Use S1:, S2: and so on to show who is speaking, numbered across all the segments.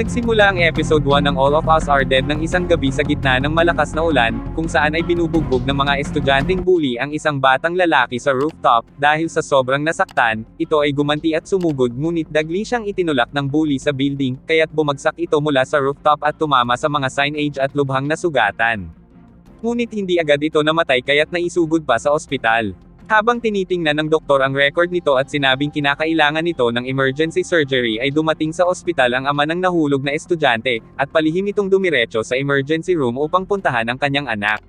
S1: Nagsimula ang episode 1 ng All of Us Are Dead ng isang gabi sa gitna ng malakas na ulan, kung saan ay binubugbog ng mga estudyanteng bully ang isang batang lalaki sa rooftop, dahil sa sobrang nasaktan, ito ay gumanti at sumugod ngunit dagli siyang itinulak ng bully sa building, kaya't bumagsak ito mula sa rooftop at tumama sa mga signage at lubhang nasugatan. Ngunit hindi agad ito namatay kaya't naisugod pa sa ospital. Habang tinitingnan ng doktor ang record nito at sinabing kinakailangan nito ng emergency surgery ay dumating sa ospital ang ama ng nahulog na estudyante, at palihim itong dumiretso sa emergency room upang puntahan ang kanyang anak.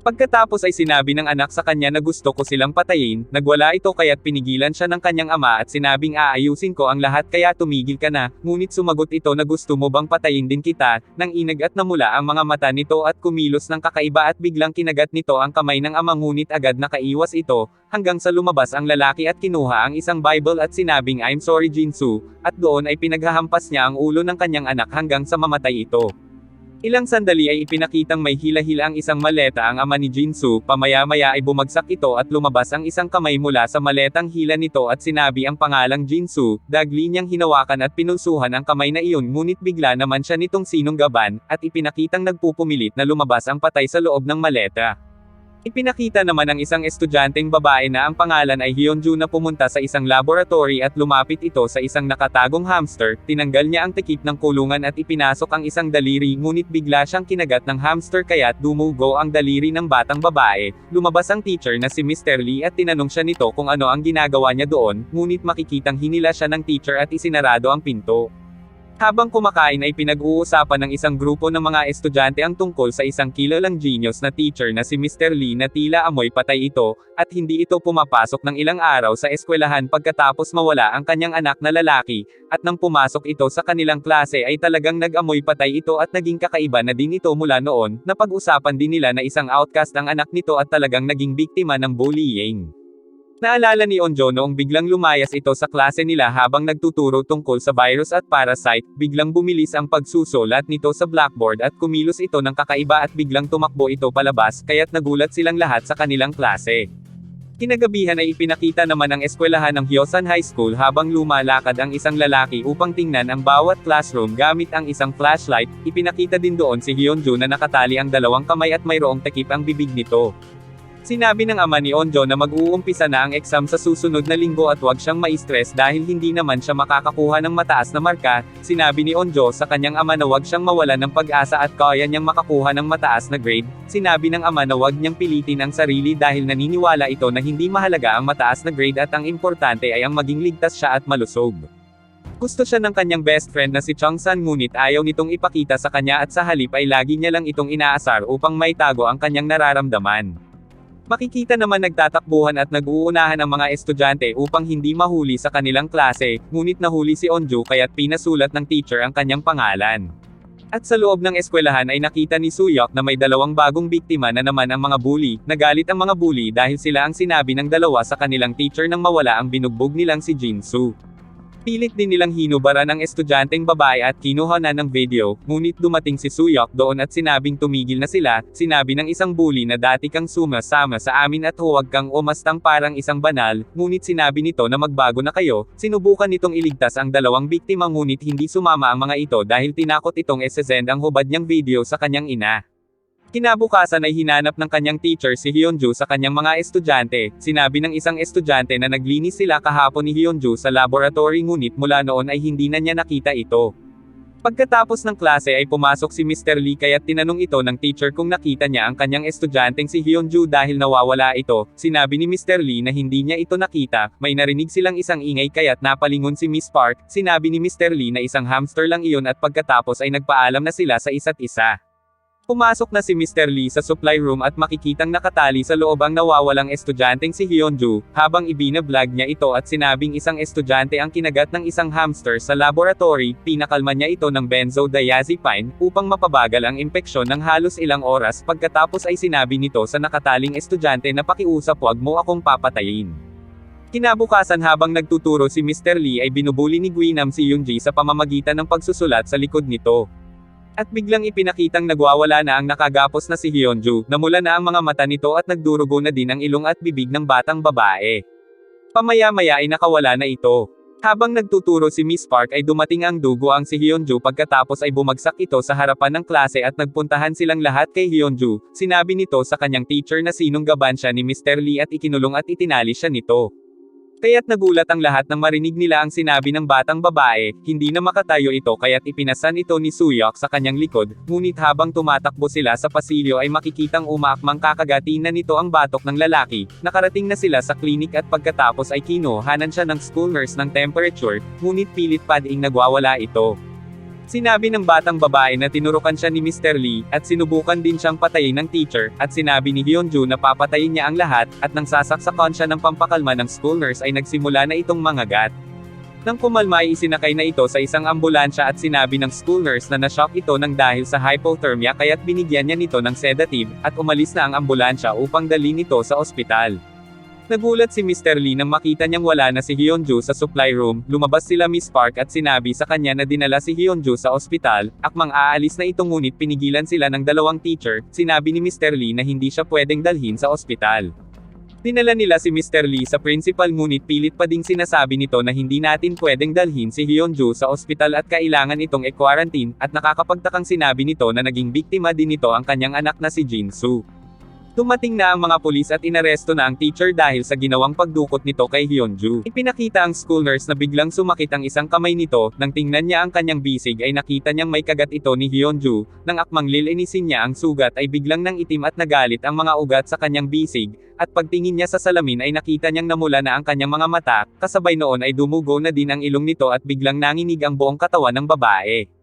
S1: Pagkatapos ay sinabi ng anak sa kanya na gusto ko silang patayin, nagwala ito kaya't pinigilan siya ng kanyang ama at sinabing aayusin ko ang lahat kaya tumigil ka na, ngunit sumagot ito na gusto mo bang patayin din kita, nang inag at namula ang mga mata nito at kumilos ng kakaiba at biglang kinagat nito ang kamay ng ama ngunit agad nakaiwas ito, hanggang sa lumabas ang lalaki at kinuha ang isang Bible at sinabing I'm sorry Jinsu, at doon ay pinaghahampas niya ang ulo ng kanyang anak hanggang sa mamatay ito. Ilang sandali ay ipinakitang may hila-hila ang isang maleta ang ama ni Jinsu, pamaya-maya ay bumagsak ito at lumabas ang isang kamay mula sa maletang hila nito at sinabi ang pangalang Jinsu, dagli niyang hinawakan at pinulsuhan ang kamay na iyon ngunit bigla naman siya nitong sinunggaban, at ipinakitang nagpupumilit na lumabas ang patay sa loob ng maleta. Ipinakita naman ng isang estudyanteng babae na ang pangalan ay Hyunju na pumunta sa isang laboratory at lumapit ito sa isang nakatagong hamster, tinanggal niya ang tikip ng kulungan at ipinasok ang isang daliri ngunit bigla siyang kinagat ng hamster kaya't dumugo ang daliri ng batang babae, lumabas ang teacher na si Mr. Lee at tinanong siya nito kung ano ang ginagawa niya doon, ngunit makikitang hinila siya ng teacher at isinarado ang pinto. Habang kumakain ay pinag-uusapan ng isang grupo ng mga estudyante ang tungkol sa isang kilalang genius na teacher na si Mr. Lee na tila amoy patay ito, at hindi ito pumapasok ng ilang araw sa eskwelahan pagkatapos mawala ang kanyang anak na lalaki, at nang pumasok ito sa kanilang klase ay talagang nag-amoy patay ito at naging kakaiba na din ito mula noon, na pag-usapan din nila na isang outcast ang anak nito at talagang naging biktima ng bullying. Naalala ni Onjo noong biglang lumayas ito sa klase nila habang nagtuturo tungkol sa virus at parasite, biglang bumilis ang pagsusulat nito sa blackboard at kumilos ito ng kakaiba at biglang tumakbo ito palabas, kaya't nagulat silang lahat sa kanilang klase. Kinagabihan ay ipinakita naman ng eskwelahan ng Hyosan High School habang lumalakad ang isang lalaki upang tingnan ang bawat classroom gamit ang isang flashlight, ipinakita din doon si Hyunju na nakatali ang dalawang kamay at mayroong takip ang bibig nito. Sinabi ng ama ni Onjo na mag-uumpisa na ang exam sa susunod na linggo at huwag siyang ma-stress dahil hindi naman siya makakakuha ng mataas na marka, sinabi ni Onjo sa kanyang ama na huwag siyang mawala ng pag-asa at kaya niyang makakuha ng mataas na grade, sinabi ng ama na huwag niyang pilitin ang sarili dahil naniniwala ito na hindi mahalaga ang mataas na grade at ang importante ay ang maging ligtas siya at malusog. Gusto siya ng kanyang best friend na si Chong San ngunit ayaw nitong ipakita sa kanya at sa halip ay lagi niya lang itong inaasar upang maitago ang kanyang nararamdaman. Makikita naman nagtatakbuhan at nag-uunahan ang mga estudyante upang hindi mahuli sa kanilang klase, ngunit nahuli si Onju kaya't pinasulat ng teacher ang kanyang pangalan. At sa loob ng eskwelahan ay nakita ni Suyok na may dalawang bagong biktima na naman ang mga bully, nagalit ang mga bully dahil sila ang sinabi ng dalawa sa kanilang teacher nang mawala ang binugbog nilang si Jinsu. Pilit din nilang hinubaran ang estudyanteng babae at kinuha na ng video, ngunit dumating si Suyok doon at sinabing tumigil na sila, sinabi ng isang bully na dati kang sumasama sa amin at huwag kang umastang parang isang banal, ngunit sinabi nito na magbago na kayo, sinubukan nitong iligtas ang dalawang biktima ngunit hindi sumama ang mga ito dahil tinakot itong esesend ang hubad niyang video sa kanyang ina. Kinabukasan ay hinanap ng kanyang teacher si Hyunju sa kanyang mga estudyante, sinabi ng isang estudyante na naglinis sila kahapon ni Hyunju sa laboratory ngunit mula noon ay hindi na niya nakita ito. Pagkatapos ng klase ay pumasok si Mr. Lee kaya't tinanong ito ng teacher kung nakita niya ang kanyang estudyanteng si Hyunju dahil nawawala ito, sinabi ni Mr. Lee na hindi niya ito nakita, may narinig silang isang ingay kaya't napalingon si Miss Park, sinabi ni Mr. Lee na isang hamster lang iyon at pagkatapos ay nagpaalam na sila sa isa't isa. Pumasok na si Mr. Lee sa supply room at makikitang nakatali sa loob ang nawawalang estudyanteng si Hyunju, habang ibinablog niya ito at sinabing isang estudyante ang kinagat ng isang hamster sa laboratory, pinakalma niya ito ng benzodiazepine, upang mapabagal ang impeksyon ng halos ilang oras pagkatapos ay sinabi nito sa nakataling estudyante na pakiusap wag mo akong papatayin. Kinabukasan habang nagtuturo si Mr. Lee ay binubuli ni Gwynam si Yoonji sa pamamagitan ng pagsusulat sa likod nito. At biglang ipinakitang nagwawala na ang nakagapos na si Hyunju, namula na ang mga mata nito at nagdurugo na din ang ilong at bibig ng batang babae. Pamaya-maya ay nakawala na ito. Habang nagtuturo si Miss Park ay dumating ang dugo ang si Hyunju pagkatapos ay bumagsak ito sa harapan ng klase at nagpuntahan silang lahat kay Hyunju. Sinabi nito sa kanyang teacher na sinunggaban siya ni Mr. Lee at ikinulong at itinali siya nito. Kaya't nagulat ang lahat nang marinig nila ang sinabi ng batang babae, hindi na makatayo ito kaya't ipinasan ito ni Suyok sa kanyang likod, ngunit habang tumatakbo sila sa pasilyo ay makikitang umaakmang kakagatin na nito ang batok ng lalaki, nakarating na sila sa klinik at pagkatapos ay kinuhanan siya ng school nurse ng temperature, ngunit pilit pa ding nagwawala ito. Sinabi ng batang babae na tinurukan siya ni Mr. Lee, at sinubukan din siyang patayin ng teacher, at sinabi ni Hyunju na papatayin niya ang lahat, at nang sasaksakan siya ng pampakalma ng school nurse ay nagsimula na itong mangagat. Nang kumalma ay isinakay na ito sa isang ambulansya at sinabi ng school nurse na nashock ito ng dahil sa hypothermia kaya't binigyan niya nito ng sedative, at umalis na ang ambulansya upang dalhin ito sa ospital. Nagulat si Mr. Lee nang makita niyang wala na si Hyunju sa supply room, lumabas sila Miss Park at sinabi sa kanya na dinala si Hyunju sa ospital, akmang aalis na ito ngunit pinigilan sila ng dalawang teacher, sinabi ni Mr. Lee na hindi siya pwedeng dalhin sa ospital. Dinala nila si Mr. Lee sa principal ngunit pilit pa ding sinasabi nito na hindi natin pwedeng dalhin si Hyunju sa ospital at kailangan itong e-quarantine, at nakakapagtakang sinabi nito na naging biktima din nito ang kanyang anak na si Jinsu. Dumating na ang mga pulis at inaresto na ang teacher dahil sa ginawang pagdukot nito kay Hyunju. Ipinakita ang school nurse na biglang sumakit ang isang kamay nito, nang tingnan niya ang kanyang bisig ay nakita niyang may kagat ito ni Hyunju, nang akmang lilinisin niya ang sugat ay biglang nang itim at nagalit ang mga ugat sa kanyang bisig, at pagtingin niya sa salamin ay nakita niyang namula na ang kanyang mga mata, kasabay noon ay dumugo na din ang ilong nito at biglang nanginig ang buong katawan ng babae.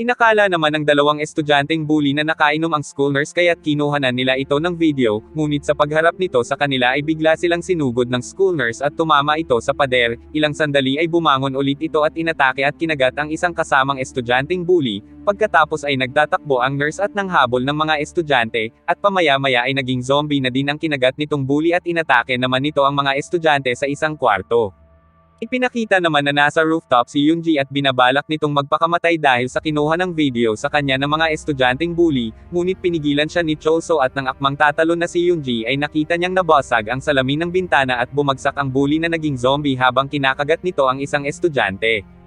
S1: Inakala naman ng dalawang estudyanteng bully na nakainom ang school nurse kaya't kinuhanan nila ito ng video, ngunit sa pagharap nito sa kanila ay bigla silang sinugod ng school nurse at tumama ito sa pader, ilang sandali ay bumangon ulit ito at inatake at kinagat ang isang kasamang estudyanteng bully, pagkatapos ay nagtatakbo ang nurse at nanghabol ng mga estudyante, at pamaya-maya ay naging zombie na din ang kinagat nitong bully at inatake naman nito ang mga estudyante sa isang kwarto. Ipinakita naman na nasa rooftop si Yoonji at binabalak nitong magpakamatay dahil sa kinuha ng video sa kanya ng mga estudyanteng bully, ngunit pinigilan siya ni Choso at nang akmang tatalon na si Yoonji ay nakita niyang nabasag ang salamin ng bintana at bumagsak ang bully na naging zombie habang kinakagat nito ang isang estudyante.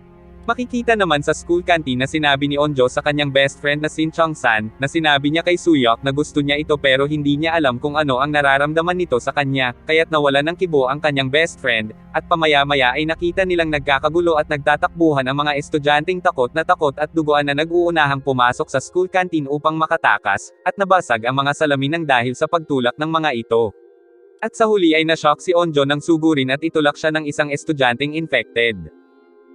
S1: Makikita naman sa school canteen na sinabi ni Onjo sa kanyang best friend na Shin Chong-san, na sinabi niya kay Suyok na gusto niya ito pero hindi niya alam kung ano ang nararamdaman nito sa kanya, kaya't nawala ng kibo ang kanyang best friend, at pamaya-maya ay nakita nilang nagkakagulo at nagtatakbuhan ang mga estudyanteng takot na takot at duguan na nag-uunahang pumasok sa school canteen upang makatakas, at nabasag ang mga salamin ng dahil sa pagtulak ng mga ito. At sa huli ay nashock si Onjo ng sugurin at itulak siya ng isang estudyanteng infected.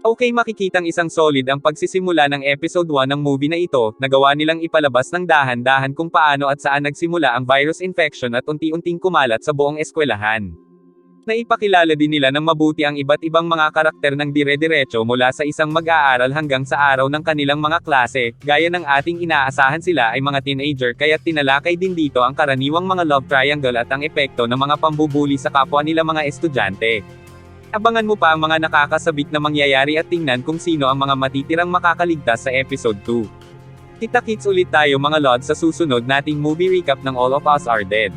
S1: Okay makikitang isang solid ang pagsisimula ng episode 1 ng movie na ito, nagawa nilang ipalabas ng dahan-dahan kung paano at saan nagsimula ang virus infection at unti-unting kumalat sa buong eskwelahan. Naipakilala din nila ng mabuti ang iba't ibang mga karakter ng dire-diretso mula sa isang mag-aaral hanggang sa araw ng kanilang mga klase, gaya ng ating inaasahan sila ay mga teenager kaya't tinalakay din dito ang karaniwang mga love triangle at ang epekto ng mga pambubuli sa kapwa nila mga estudyante. Abangan mo pa ang mga nakakasabik na mangyayari at tingnan kung sino ang mga matitirang makakaligtas sa episode 2. Kita-kits ulit tayo mga lods sa susunod nating movie recap ng All of Us Are Dead.